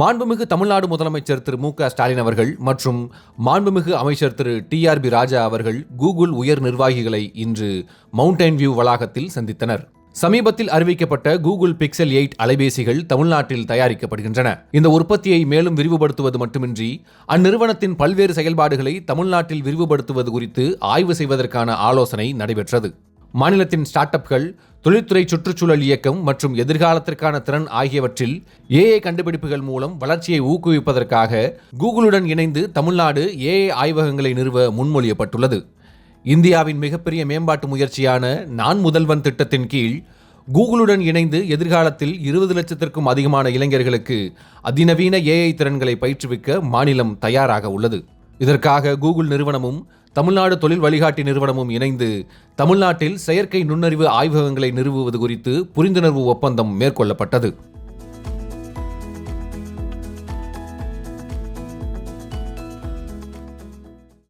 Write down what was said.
மாண்புமிகு தமிழ்நாடு முதலமைச்சர் திரு மு க ஸ்டாலின் அவர்கள் மற்றும் மாண்புமிகு அமைச்சர் Thiru T R B Raja அவர்கள் கூகுள் உயர் நிர்வாகிகளை இன்று மவுண்டைன் வியூ வளாகத்தில் சந்தித்தனர். சமீபத்தில் அறிவிக்கப்பட்ட கூகுள் பிக்சல் எயிட் அலைபேசிகள் தமிழ்நாட்டில் தயாரிக்கப்படுகின்றன. இந்த உற்பத்தியை மேலும் விரிவுபடுத்துவது மட்டுமின்றி அந்நிறுவனத்தின் பல்வேறு செயல்பாடுகளை தமிழ்நாட்டில் விரிவுபடுத்துவது குறித்து ஆய்வு செய்வதற்கான ஆலோசனை நடைபெற்றது. மாநிலத்தின் ஸ்டார்ட் அப்கள் தொழில்துறை சுற்றுச்சூழல் இயக்கம் மற்றும் எதிர்காலத்திற்கான திறன் ஆகியவற்றில் ஏஐ கண்டுபிடிப்புகள் மூலம் வளர்ச்சியை ஊக்குவிப்பதற்காக கூகுளுடன் இணைந்து தமிழ்நாடு ஏஐ ஆய்வகங்களை நிறுவ முன்மொழியப்பட்டுள்ளது. இந்தியாவின் மிகப்பெரிய மேம்பாட்டு முயற்சியான நான் முதல்வன் திட்டத்தின் கீழ் கூகுளுடன் இணைந்து எதிர்காலத்தில் இருபது லட்சத்திற்கும் அதிகமான இளைஞர்களுக்கு அதிநவீன ஏஐ திறன்களை பயிற்றுவிக்க மாநிலம் தயாராக உள்ளது. இதற்காக கூகுள் நிறுவனமும் தமிழ்நாடு தொழில் வழிகாட்டி நிறுவனமும் இணைந்து தமிழ்நாட்டில் செயற்கை நுண்ணறிவு ஆய்வகங்களை நிறுவுவது குறித்து புரிந்துணர்வு ஒப்பந்தம் மேற்கொள்ளப்பட்டது.